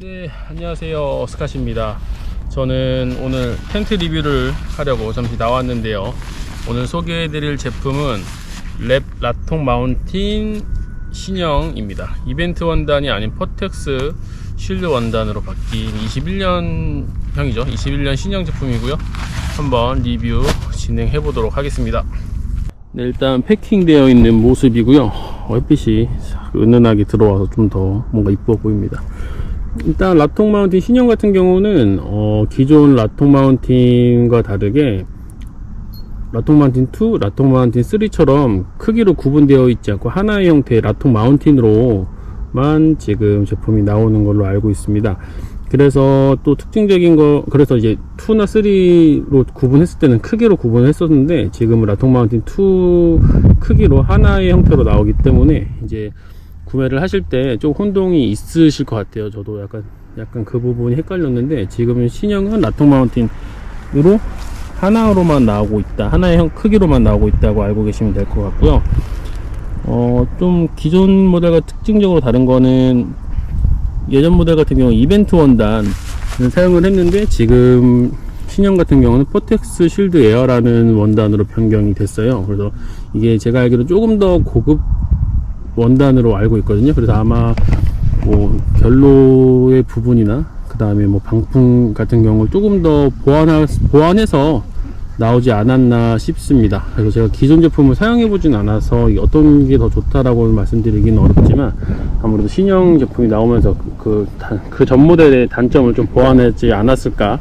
네, 안녕하세요. 스카시입니다. 저는 오늘 텐트 리뷰를 하려고 잠시 나왔는데요. 오늘 소개해 드릴 제품은 랩 라통 마운틴 신형입니다. 이벤트 원단이 아닌 퍼텍스 쉴드 원단으로 바뀐 21년형이죠. 21년 신형 제품이고요. 한번 리뷰 진행해 보도록 하겠습니다. 네, 일단 패킹 되어 있는 모습이고요. 어, 햇빛이 은은하게 들어와서 좀 더 뭔가 이뻐 보입니다. 일단 라통 마운틴 신형 같은 경우는 어, 기존 라통 마운틴과 다르게 라통 마운틴 2, 라통 마운틴 3처럼 크기로 구분되어 있지 않고 하나의 형태의 라통 마운틴으로만 지금 제품이 나오는 걸로 알고 있습니다. 그래서 또 특징적인 거 그래서 이제 2나 3로 구분했을 때는 크기로 구분했었는데 지금은 라통 마운틴 2 크기로 하나의 형태로 나오기 때문에 이제 구매를 하실 때 좀 혼동이 있으실 것 같아요. 저도 약간 약간 그 부분이 헷갈렸는데 지금은 신형은 라통 마운틴으로 하나로만 나오고 있다. 하나의 형 크기로만 나오고 있다고 알고 계시면 될 것 같고요. 어, 좀 기존 모델과 특징적으로 다른 거는 예전 모델 같은 경우 이벤트 원단을 사용을 했는데 지금 신형 같은 경우는 포텍스 실드 에어라는 원단으로 변경이 됐어요. 그래서 이게 제가 알기로 조금 더 고급 원단으로 알고 있거든요. 그래서 아마 뭐 결로의 부분이나 그 다음에 뭐 방풍 같은 경우를 조금 더 보완하, 보완해서 나오지 않았나 싶습니다. 그래서 제가 기존 제품을 사용해 보진 않아서 어떤 게 더 좋다라고 말씀드리기는 어렵지만 아무래도 신형 제품이 나오면서 그, 그전 모델의 단점을 좀 보완하지 않았을까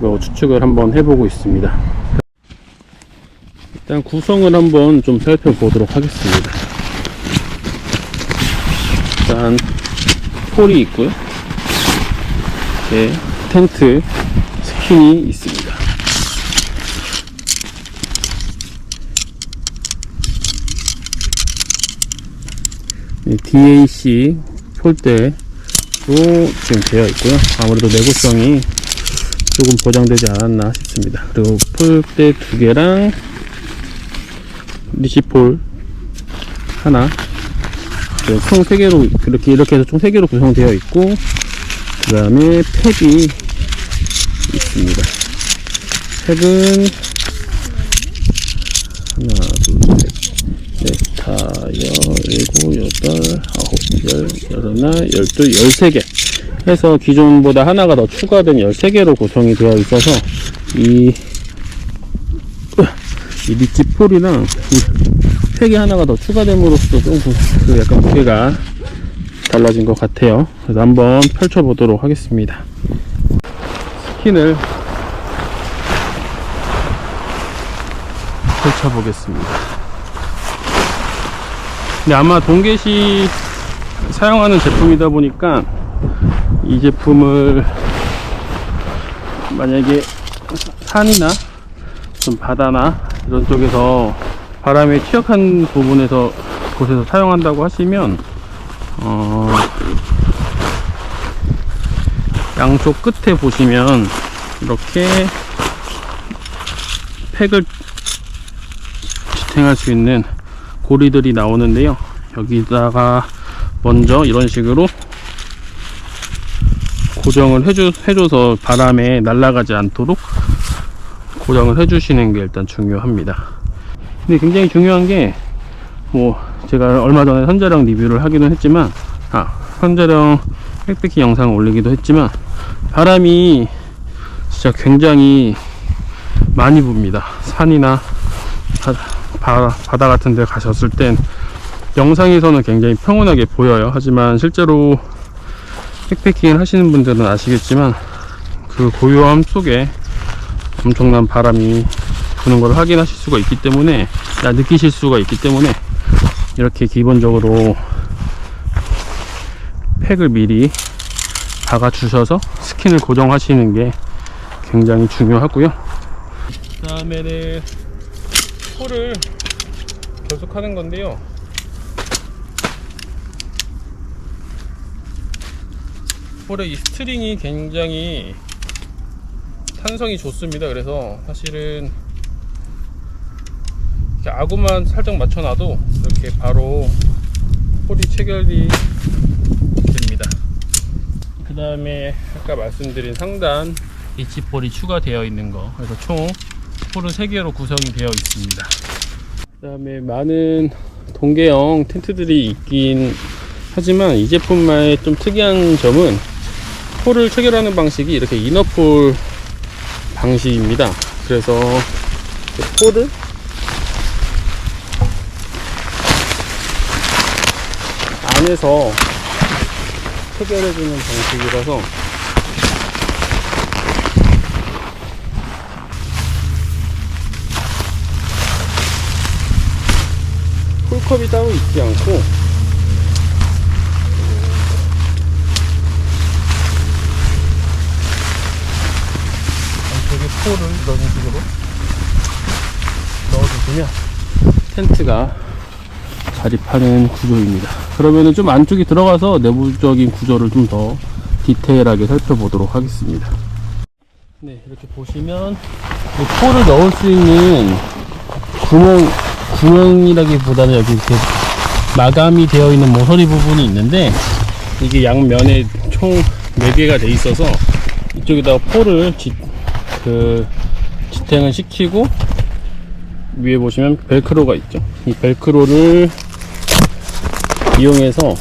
뭐 추측을 한번 해보고 있습니다. 일단 구성을 한번 좀 살펴보도록 하겠습니다. 일단 폴이 있고요. 네, 텐트 스킨이 있습니다. 네, DAC 폴대로 지금 되어 있고요. 아무래도 내구성이 조금 보장되지 않았나 싶습니다. 그리고 폴대 두 개랑 리시폴 하나 네, 총 3개로 그렇게 이렇게 해서 총 3개로 구성되어 있고 그 다음에 팩이 있습니다. 팩은 하나 둘셋넷 다섯 일곱 여덟 아홉 열 열하나 열둘 열세 개 해서 기존보다 하나가 더 추가된 13개로 구성이 되어 있어서 이, 이 리치 폴이랑 이 팩이 하나가 더 추가됨으로써 좀그 약간 무게가 달라진 것 같아요. 그래서 한번 펼쳐 보도록 하겠습니다. 스킨을 펼쳐 보겠습니다. 근데 아마 동계시 사용하는 제품이다 보니까 이 제품을 만약에 산이나 좀 바다나 이런 쪽에서 바람에 취약한 부분에서 곳에서 사용한다고 하시면 어, 양쪽 끝에 보시면 이렇게 팩을 지탱할 수 있는 고리들이 나오는데요. 여기다가 먼저 이런 식으로 고정을 해줘, 해줘서 바람에 날아가지 않도록 고정을 해주시는 게 일단 중요합니다 근데 굉장히 중요한 게 뭐 제가 얼마 전에 선자령 리뷰를 하기도 했지만 아 선자령 백패키 영상을 올리기도 했지만 바람이 진짜 굉장히 많이 붑니다. 산이나 바, 바, 바다 같은 데 가셨을 땐 영상에서는 굉장히 평온하게 보여요. 하지만 실제로 백패킹을 하시는 분들은 아시겠지만 그 고요함 속에 엄청난 바람이 부는 걸 확인하실 수가 있기 때문에 야, 느끼실 수가 있기 때문에 이렇게 기본적으로 팩을 미리 박아 주셔서 스킨을 고정하시는 게 굉장히 중요하고요. 그 다음에는 폴을 결속하는 건데요. 폴의 이 스트링이 굉장히 탄성이 좋습니다. 그래서 사실은 아구만 살짝 맞춰놔도 이렇게 바로 폴이 체결이 됩니다. 그 다음에 아까 말씀드린 상단 H폴이 추가되어 있는 거. 그래서 총 폴은 3개로 구성이 되어 있습니다. 그 다음에 많은 동계형 텐트들이 있긴 하지만 이 제품만의 좀 특이한 점은 폴을 체결하는 방식이 이렇게 이너폴 방식입니다. 그래서 그 폴을 안에서 체결해주는 방식이라서 폴컵이 따로 있지 않고 안쪽에 폴을 이런 식으로 넣어주시면 텐트가 자립하는 구조입니다. 그러면은 좀 안쪽에 들어가서 내부적인 구조를 좀 더 디테일하게 살펴보도록 하겠습니다. 네, 이렇게 보시면 이 폴을 넣을 수 있는 구멍, 구멍이라기보다는 여기 이렇게 마감이 되어 있는 모서리 부분이 있는데 이게 양면에 총 4개가 돼 있어서 이쪽에다가 폴을 지, 그 지탱을 시키고 위에 보시면 벨크로가 있죠. 이 벨크로를 이용해서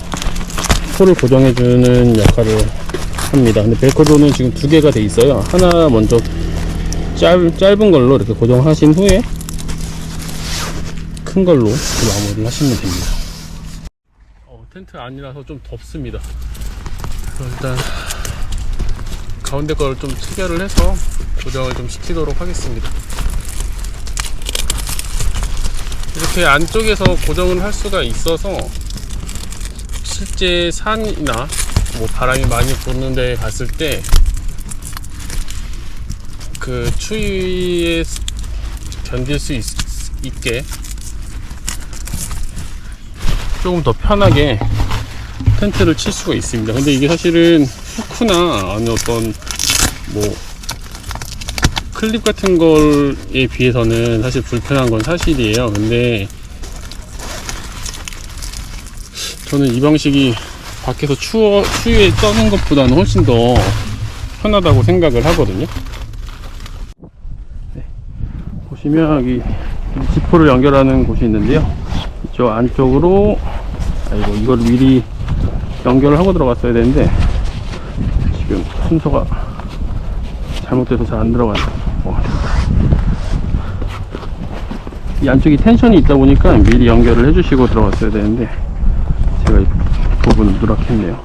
폴을 고정해주는 역할을 합니다. 근데 벨크로는 지금 두 개가 돼 있어요. 하나 먼저 짧, 짧은 걸로 이렇게 고정하신 후에 큰 걸로 마무리를 하시면 됩니다. 어, 텐트 안이라서 좀 덥습니다. 일단 가운데 걸좀 체결을 해서 고정을 좀 시키도록 하겠습니다. 이렇게 안쪽에서 고정을 할 수가 있어서 실제 산이나 뭐 바람이 많이 부는 데 갔을 때 그 추위에 견딜 수 있, 있게 조금 더 편하게 텐트를 칠 수가 있습니다. 근데 이게 사실은 후크나 아니 어떤 뭐 클립 같은 걸에 비해서는 사실 불편한 건 사실이에요. 근데 저는 이 방식이 밖에서 추워, 추위에 떠는 것보다는 훨씬 더 편하다고 생각을 하거든요. 네. 보시면 여기 지포를 연결하는 곳이 있는데요. 이쪽 안쪽으로, 아이고, 이걸 미리 연결을 하고 들어갔어야 되는데, 지금 순서가 잘못돼서 잘 안 들어가네요. 어. 이 안쪽이 텐션이 있다 보니까 미리 연결을 해주시고 들어갔어야 되는데, 부분을 누락했네요.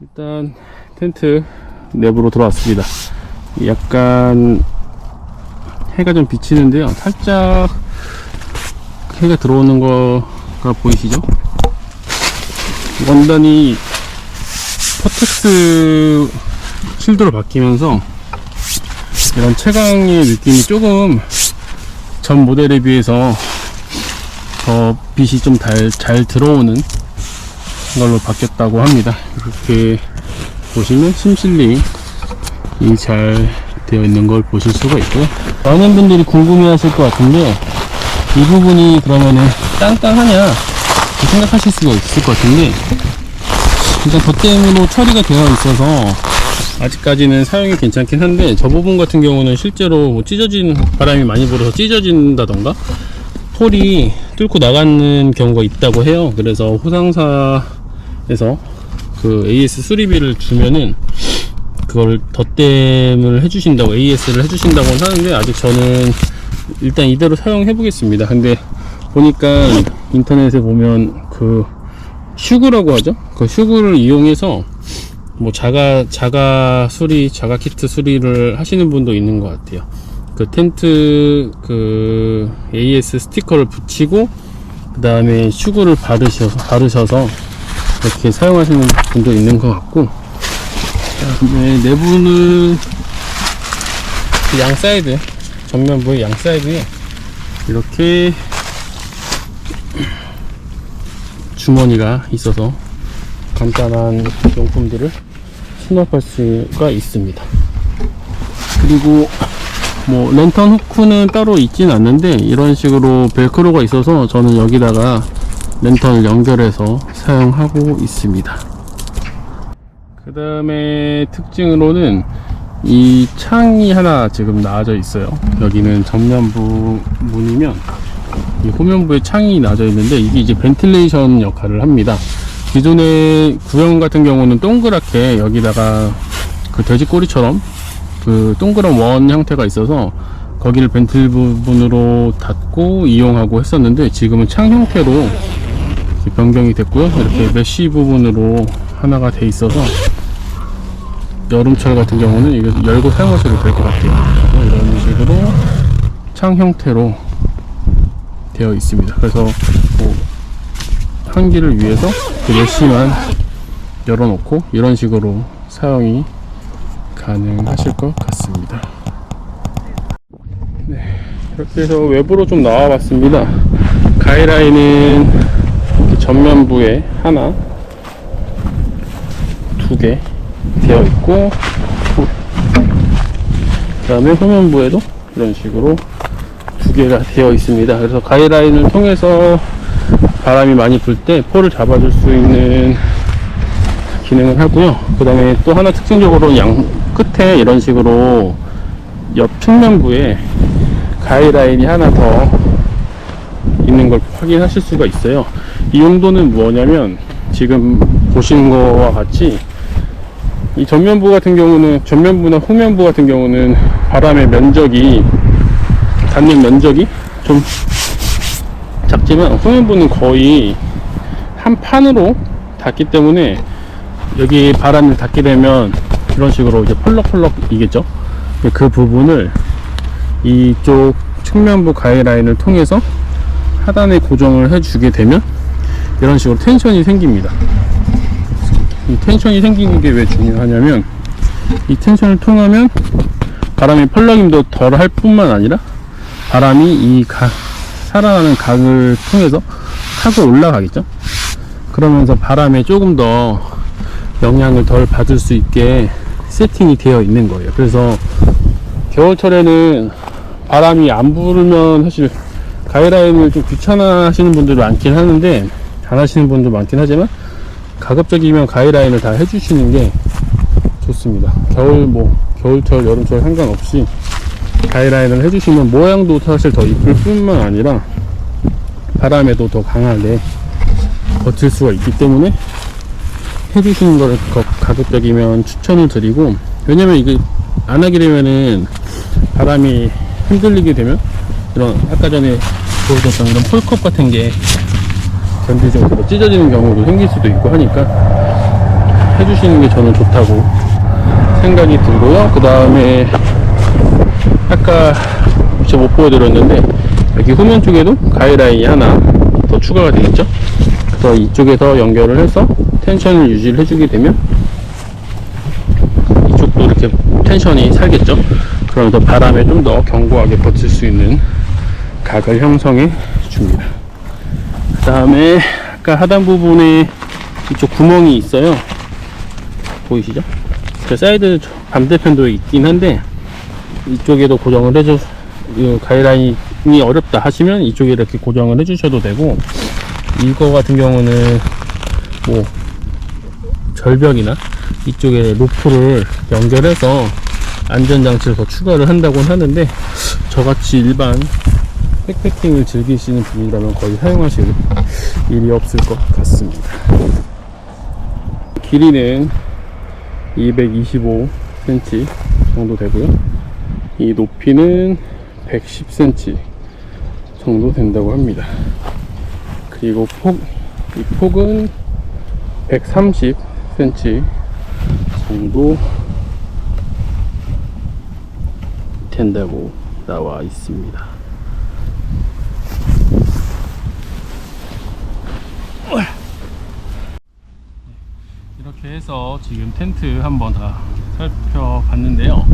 일단 텐트 내부로 들어왔습니다. 약간 해가 좀 비치는데요. 살짝 해가 들어오는 거가 보이시죠? 원단이 퍼텍스 실드로 바뀌면서 이런 채광의 느낌이 조금 전 모델에 비해서 더 빛이 좀 잘 들어오는 걸로 바뀌었다고 합니다. 이렇게 보시면 심실링이 잘 되어 있는 걸 보실 수가 있고요. 많은 분들이 궁금해 하실 것 같은데 이 부분이 그러면은 땅땅하냐 생각하실 수가 있을 것 같은데 일단 덧댐으로 처리가 되어 있어서 아직까지는 사용이 괜찮긴 한데 저 부분 같은 경우는 실제로 뭐 찢어진 바람이 많이 불어서 찢어진다던가 폴이 뚫고 나가는 경우가 있다고 해요. 그래서 호상사 에서 그 AS 수리비를 주면은 그걸 덧댐을 해주신다고 AS를 해주신다고 하는데 아직 저는 일단 이대로 사용해 보겠습니다. 근데 보니까 인터넷에 보면 그 슈그라고 하죠. 그 슈그를 이용해서 뭐 자가 자가 수리 자가 키트 수리를 하시는 분도 있는 것 같아요. 그 텐트 그 AS 스티커를 붙이고 그 다음에 슈구를 바르셔서 바르셔서 이렇게 사용하시는 분도 있는 것 같고 네, 내부는 그양 사이드 전면부의 양 사이드에 이렇게 주머니가 있어서 간단한 용품들을 수납할 수가 있습니다. 그리고 뭐 랜턴 후크는 따로 있진 않는데 이런 식으로 벨크로가 있어서 저는 여기다가 랜턴을 연결해서 사용하고 있습니다 그 다음에 특징으로는 이 창이 하나 지금 나와져 있어요. 여기는 전면부 문이면 이 후면부에 창이 나와져 있는데 이게 이제 벤틸레이션 역할을 합니다. 기존의 구형 같은 경우는 동그랗게 여기다가 그 돼지 꼬리처럼 그 동그란 원 형태가 있어서 거기를 벤틸 부분으로 닫고 이용하고 했었는데 지금은 창 형태로 변경이 됐고요. 이렇게 메쉬 부분으로 하나가 돼 있어서 여름철 같은 경우는 이거 열고 사용하셔도 될 것 같아요. 이런 식으로 창 형태로 되어 있습니다. 그래서 뭐 환기를 위해서 그 메쉬만 열어놓고 이런 식으로 사용이 가능하실 것 같습니다. 네, 이렇게 해서 외부로 좀 나와 봤습니다. 가이라인은 이렇게 전면부에 하나, 두 개 되어 있고, 그 다음에 후면부에도 이런 식으로 두 개가 되어 있습니다. 그래서 가이라인을 통해서 바람이 많이 불때 폴을 잡아줄 수 있는 기능을 하고요. 그 다음에 또 하나 특징적으로 양 끝에 이런 식으로 옆 측면부에 가이라인이 하나 더 있는 걸 확인하실 수가 있어요. 이 용도는 뭐냐면 지금 보시는 거와 같이 이 전면부 같은 경우는 전면부나 후면부 같은 경우는 바람의 면적이 닿는 면적이 좀 작지만 후면부는 거의 한 판으로 닿기 때문에 여기 바람을 닿게 되면 이런 식으로 이제 펄럭펄럭이겠죠. 그 부분을 이쪽 측면부 가이라인을 통해서 하단에 고정을 해주게 되면 이런 식으로 텐션이 생깁니다. 이 텐션이 생기는 게 왜 중요하냐면 이 텐션을 통하면 바람의 펄럭임도 덜 할 뿐만 아니라 바람이 이 각, 살아나는 각을 통해서 타고 올라가겠죠. 그러면서 바람에 조금 더 영향을 덜 받을 수 있게 세팅이 되어 있는 거예요. 그래서 겨울철에는 바람이 안 불면 사실 가이라인을 좀 귀찮아 하시는 분들이 많긴 하는데 안 하시는 분도 많긴 하지만 가급적이면 가이라인을 다 해주시는 게 좋습니다. 겨울 뭐 겨울철 여름철 상관없이 가이라인을 해주시면 모양도 사실 더 이쁠 뿐만 아니라 바람에도 더 강하게 버틸 수가 있기 때문에 해주시는 거를 거- 가급적이면 추천을 드리고 왜냐면 이게 안 하게 되면은 바람이 흔들리게 되면 이런 아까 전에 보여줬던 이런 폴컵 같은 게 견디적으로 찢어지는 경우도 생길 수도 있고 하니까 해주시는 게 저는 좋다고 생각이 들고요. 그 다음에 아까 제가 못 보여드렸는데 여기 후면 쪽에도 가이라인이 하나 더 추가가 되겠죠. 그래서 이쪽에서 연결을 해서 텐션을 유지를 해주게 되면 이쪽도 이렇게 텐션이 살겠죠. 그러면서 바람에 좀 더 견고하게 버틸 수 있는 각을 형성해 줍니다. 그 다음에 아까 하단 부분에 이쪽 구멍이 있어요. 보이시죠? 그 사이드 반대편도 있긴 한데 이쪽에도 고정을 해줘 이 가이라인이 어렵다 하시면 이쪽에 이렇게 고정을 해주셔도 되고 이거 같은 경우는 뭐 절벽이나 이쪽에 로프를 연결해서 안전장치를 더 추가를 한다고 하는데 저같이 일반 백패킹을 즐기시는 분이라면 거의 사용하실 일이 없을 것 같습니다. 길이는 225cm 정도 되고요. 이 높이는 110cm 정도 된다고 합니다. 그리고 폭, 이 폭은 130cm 정도 된다고 나와 있습니다. 이렇게 해서 지금 텐트 한번 다 살펴봤는데요.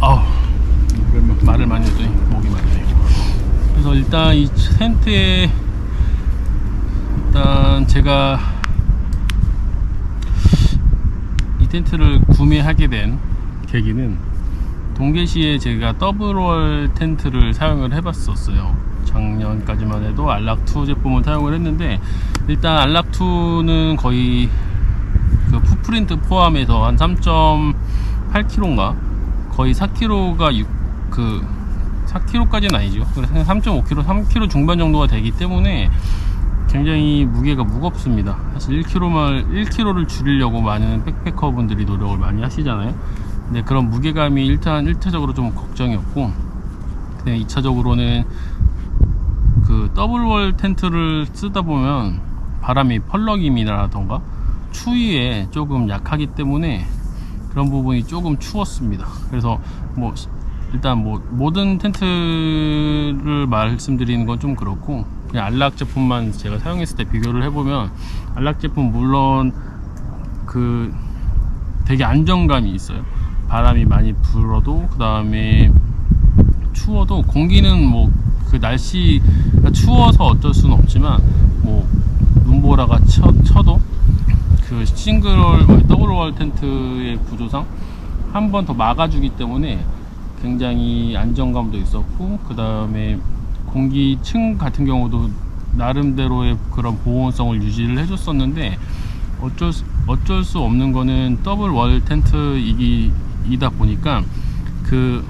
아우, 몇- 말을 많이 했더니 목이 많네. 그래서 일단 이 텐트에 일단 제가 이 텐트를 구매하게 된 계기는 동계시에 제가 더블월 텐트를 사용을 해봤었어요. 작년까지만 해도 안락2 제품을 사용을 했는데 일단 안락2는 거의 그 풋프린트 포함해서 한 3.8kg인가 거의 4kg가 6, 그 4kg까지는 아니죠. 그래서 한 3.5kg, 3kg 중반 정도가 되기 때문에 굉장히 무게가 무겁습니다. 사실 1kg만 1kg를 줄이려고 많은 백패커 분들이 노력을 많이 하시잖아요. 근데 그런 무게감이 일단 1차적으로 좀 걱정이었고, 근데 2차적으로는 그 더블월 텐트를 쓰다 보면 바람이 펄럭임이라던가 추위에 조금 약하기 때문에 그런 부분이 조금 추웠습니다. 그래서 뭐 일단 뭐 모든 텐트를 말씀드리는 건 좀 그렇고 그냥 안락 제품만 제가 사용했을 때 비교를 해보면 안락 제품 물론 그 되게 안정감이 있어요. 바람이 많이 불어도 그 다음에 추워도 공기는 뭐 그 날씨가 추워서 어쩔 수는 없지만 뭐 눈보라가 쳐, 쳐도 그 싱글 더블월 텐트의 구조상 한 번 더 막아주기 때문에 굉장히 안정감도 있었고 그 다음에 공기층 같은 경우도 나름대로의 그런 보온성을 유지를 해줬었는데 어쩔 수, 어쩔 수 없는 거는 더블 월 텐트이다 보니까 그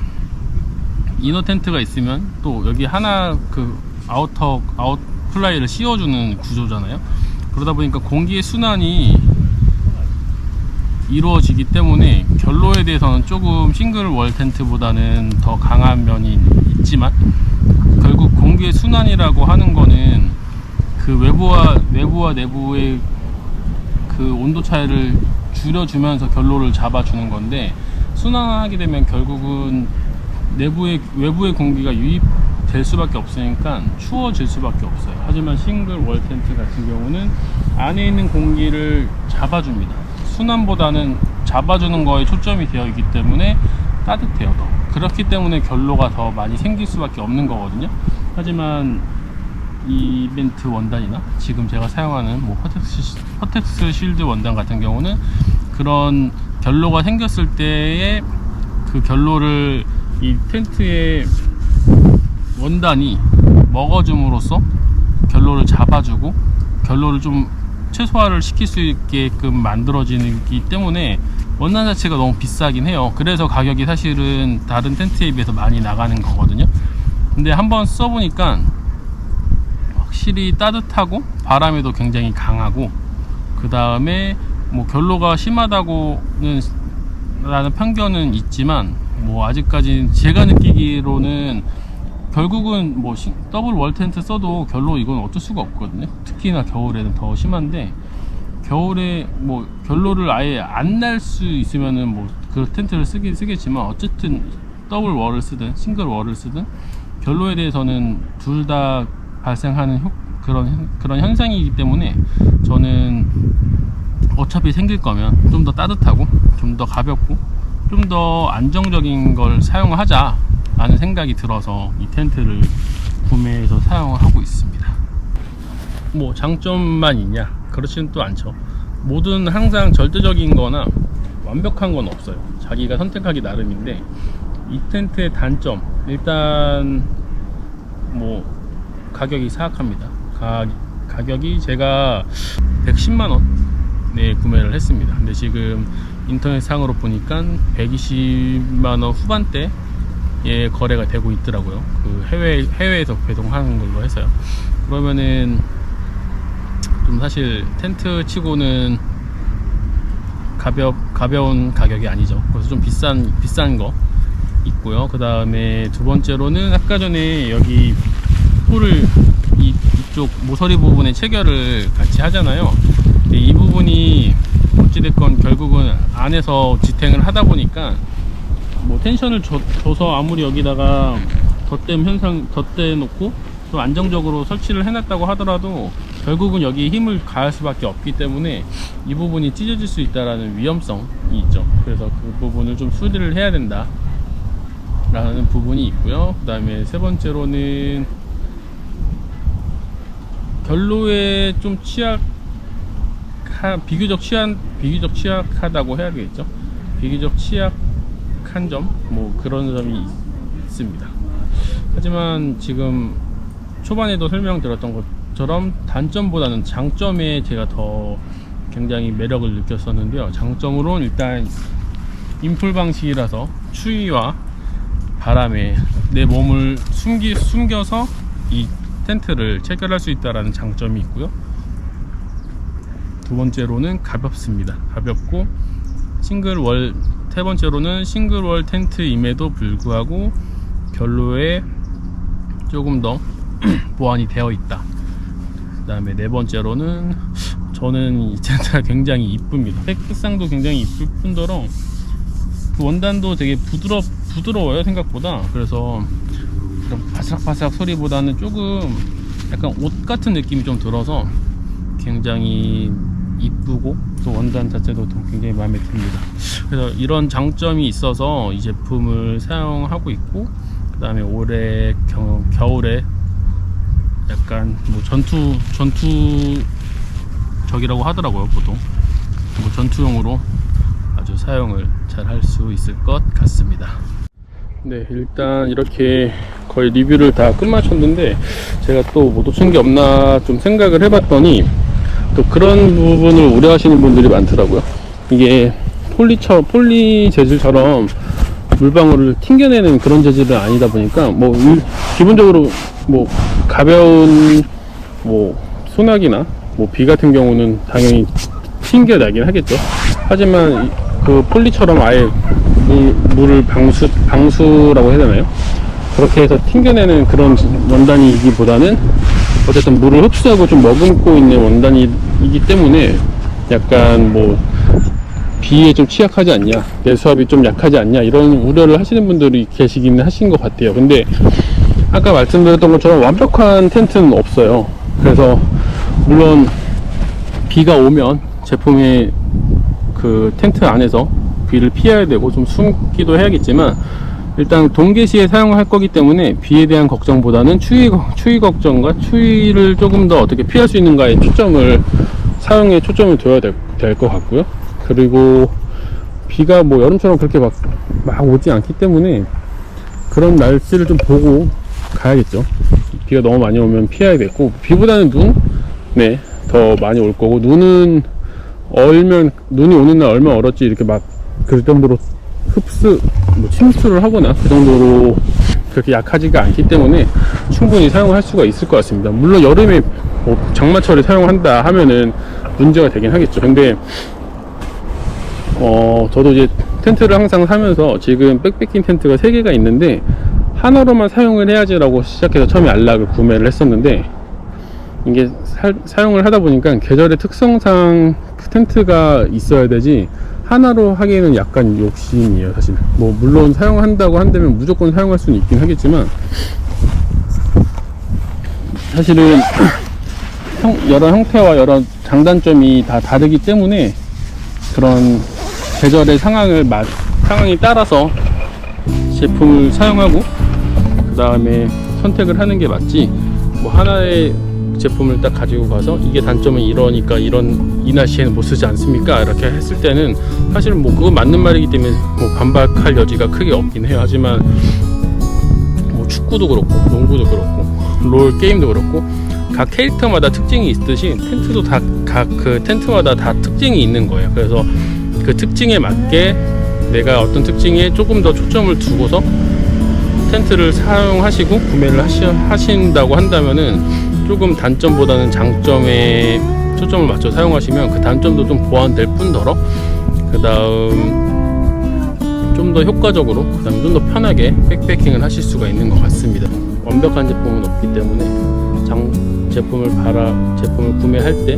이너 텐트가 있으면 또 여기 하나 그 아우터 아웃 플라이를 씌워주는 구조잖아요. 그러다 보니까 공기의 순환이 이루어지기 때문에 결로에 대해서는 조금 싱글 월 텐트보다는 더 강한 면이 있지만 결국 공기의 순환이라고 하는 거는 그 외부와 외부와 내부의 그 온도 차이를 줄여주면서 결로를 잡아주는 건데 순환하게 되면 결국은 내부의 외부의 공기가 유입될 수밖에 없으니까 추워질 수밖에 없어요. 하지만 싱글 월 텐트 같은 경우는 안에 있는 공기를 잡아줍니다. 순환보다는 잡아주는 거에 초점이 되어 있기 때문에 따뜻해요. 더. 그렇기 때문에 결로가 더 많이 생길 수밖에 없는 거거든요. 하지만 이 이벤트 원단이나 지금 제가 사용하는 뭐 퍼텍스, 퍼텍스 실드 원단 같은 경우는 그런 결로가 생겼을 때의 그 결로를 이 텐트의 원단이 먹어줌으로써 결로를 잡아주고 결로를 좀 최소화를 시킬 수 있게끔 만들어지기 때문에 원단 자체가 너무 비싸긴 해요. 그래서 가격이 사실은 다른 텐트에 비해서 많이 나가는 거거든요. 근데 한번 써보니까 확실히 따뜻하고 바람에도 굉장히 강하고 그 다음에 뭐 결로가 심하다고는 라는 편견은 있지만 뭐 아직까지 제가 느끼기로는 결국은 뭐 시- 더블 월 텐트 써도 결로 이건 어쩔 수가 없거든요. 특히나 겨울에는 더 심한데 겨울에 뭐 결로를 아예 안 날 수 있으면은 뭐 그 텐트를 쓰긴 쓰겠지만 어쨌든 더블 월을 쓰든 싱글 월을 쓰든 결로에 대해서는 둘 다 발생하는 효- 그런 현- 그런 현상이기 때문에 저는 어차피 생길 거면 좀 더 따뜻하고 좀 더 가볍고 좀 더 안정적인 걸 사용하자 라는 생각이 들어서 이 텐트를 구매해서 사용을 하고 있습니다. 뭐 장점만 있냐? 그렇지는 또 않죠. 모든 항상 절대적인 거나 완벽한 건 없어요. 자기가 선택하기 나름인데 이 텐트의 단점 일단 뭐 가격이 사악합니다. 가, 가격이 제가 110만원 네 구매를 했습니다. 근데 지금 인터넷 상으로 보니까 120만원 후반대에 거래가 되고 있더라고요. 그 해외, 해외에서 배송하는 걸로 해서요. 그러면은 좀 사실 텐트 치고는 가볍 가벼운 가격이 아니죠. 그래서 좀 비싼 비싼 거 있고요. 그 다음에 두 번째로는 아까 전에 여기 홀을 이, 이쪽 모서리 부분에 체결을 같이 하잖아요. 근데 이 부분이 어찌됐건 결국은 안에서 지탱을 하다 보니까 뭐 텐션을 줘, 서 아무리 여기다가 덧댐 현상 덧대 놓고 좀 안정적으로 설치를 해놨다고 하더라도 결국은 여기에 힘을 가할 수밖에 없기 때문에 이 부분이 찢어질 수 있다라는 위험성이 있죠. 그래서 그 부분을 좀 수리를 해야 된다. 라는 부분이 있고요. 그 다음에 세 번째로는 결로에 좀 취약 비교적 취한 비교적 취약하다고 해야 되겠죠. 비교적 취약한 점 뭐 그런 점이 있- 있습니다. 하지만 지금 초반에도 설명드렸던 것처럼 단점보다는 장점에 제가 더 굉장히 매력을 느꼈었는데요. 장점으로는 일단 인풀 방식이라서 추위와 바람에 내 몸을 숨기, 숨겨서 이 텐트를 체결할 수 있다는 장점이 있고요. 두 번째로는 가볍습니다. 가볍고 싱글 월, 세 번째로는 싱글 월 텐트임에도 불구하고 별로의 조금 더 보완이 되어 있다. 그 다음에 네 번째로는 저는 이 텐트가 굉장히 이쁩니다. 색- 색상도 굉장히 이쁠 뿐더러 그 원단도 되게 부드러, 부드러워요 생각보다 그래서 그런 바삭바삭 소리보다는 조금 약간 옷 같은 느낌이 좀 들어서 굉장히 이쁘고 또 원단 자체도 또 굉장히 마음에 듭니다 그래서 이런 장점이 있어서 이 제품을 사용하고 있고 그 다음에 올해 겨, 겨울에 약간 뭐 전투 전투 적이라고 하더라고요 보통 뭐 전투용으로 아주 사용을 잘 할 수 있을 것 같습니다. 네, 일단 이렇게 거의 리뷰를 다 끝마쳤는데 제가 또 뭐 놓친 게 없나 좀 생각을 해봤더니 또 그런 부분을 우려하시는 분들이 많더라고요. 이게 폴리처 폴리 재질처럼 물방울을 튕겨내는 그런 재질은 아니다 보니까 뭐 일- 기본적으로 뭐 가벼운 뭐 소나기나 뭐 비 같은 경우는 당연히 튕겨나긴 하겠죠. 하지만 이- 그 폴리처럼 아예 물, 물을 방수, 방수라고 해야 되나요? 그렇게 해서 튕겨내는 그런 원단이기보다는 어쨌든 물을 흡수하고 좀 머금고 있는 원단이 기 때문에 약간 뭐 비에 좀 취약하지 않냐, 내 수압이 좀 약하지 않냐 이런 우려를 하시는 분들이 계시기는 하신 것 같아요. 근데 아까 말씀드렸던 것처럼 완벽한 텐트는 없어요. 그래서 물론 비가 오면 제품의 그 텐트 안에서 비를 피해야 되고 좀 숨기도 해야겠지만 일단 동계시에 사용할 거기 때문에 비에 대한 걱정보다는 추위 추위 걱정과 추위를 조금 더 어떻게 피할 수 있는가에 초점을 사용에 초점을 둬야 될 것 같고요. 그리고 비가 뭐 여름처럼 그렇게 막, 막 오지 않기 때문에 그런 날씨를 좀 보고 가야겠죠. 비가 너무 많이 오면 피해야겠고 비보다는 눈, 네, 더 많이 올 거고 눈은 얼면 눈이 오는 날 얼마 얼었지 이렇게 막 그 정도로 흡수 뭐 침수를 하거나 그 정도로 그렇게 약하지가 않기 때문에 충분히 사용할 수가 있을 것 같습니다. 물론 여름에 뭐 장마철에 사용한다 하면은 문제가 되긴 하겠죠. 근데 어 저도 이제 텐트를 항상 사면서 지금 백패킹 텐트가 3개가 있는데 하나로만 사용을 해야지 라고 시작해서 처음에 안락을 구매를 했었는데 이게 사, 용을 하다 보니까 계절의 특성상 그 텐트가 있어야 되지 하나로 하기에는 약간 욕심이에요 사실. 뭐 물론 사용한다고 한다면 무조건 사용할 수는 있긴 하겠지만 사실은 형- 여러 형태와 여러 장단점이 다 다르기 때문에 그런 계절의 상황을 마- 상황에 따라서 제품을 사용하고 그 다음에 선택을 하는 게 맞지 뭐 하나의 제품을 딱 가지고 가서 이게 단점은 이러니까 이런 이 날씨에는 못 쓰지 않습니까? 이렇게 했을 때는 사실 뭐 그건 맞는 말이기 때문에 뭐 반박할 여지가 크게 없긴 해요. 하지만 뭐 축구도 그렇고 농구도 그렇고 롤 게임도 그렇고 각 캐릭터마다 특징이 있듯이 텐트도 다 각 그 텐트마다 다 특징이 있는 거예요. 그래서 그 특징에 맞게 내가 어떤 특징에 조금 더 초점을 두고서 텐트를 사용하시고 구매를 하시, 하신다고 한다면은 조금 단점보다는 장점에 초점을 맞춰 사용하시면 그 단점도 좀 보완될 뿐더러 그 다음 좀 더 효과적으로 그 다음 좀 더 편하게 백패킹을 하실 수가 있는 것 같습니다 완벽한 제품은 없기 때문에 장, 제품을 바라 제품을 구매할 때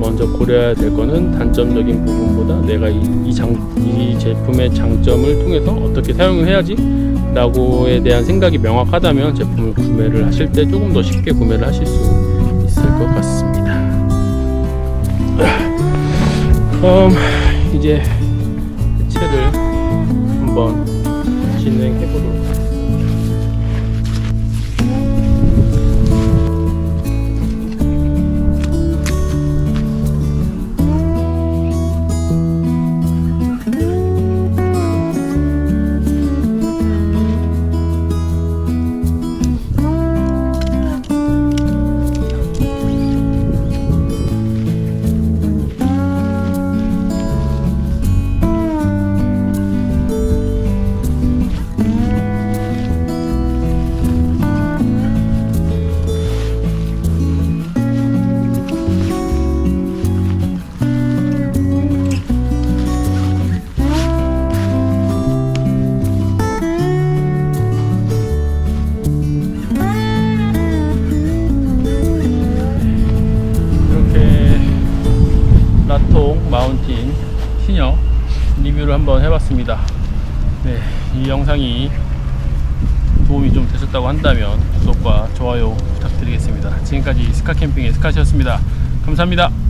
먼저 고려해야 될 거는 단점적인 부분보다 내가 이, 이, 장, 이 제품의 장점을 통해서 어떻게 사용을 해야지 라고에 대한 생각이 명확하다면 제품을 구매를 하실 때 조금 더 쉽게 구매를 하실 수 있을 것 같습니다. 그럼 이제 해체를 한번 진행해 보도록 하겠습니다. 캠핑 에스카시였습니다. 감사합니다.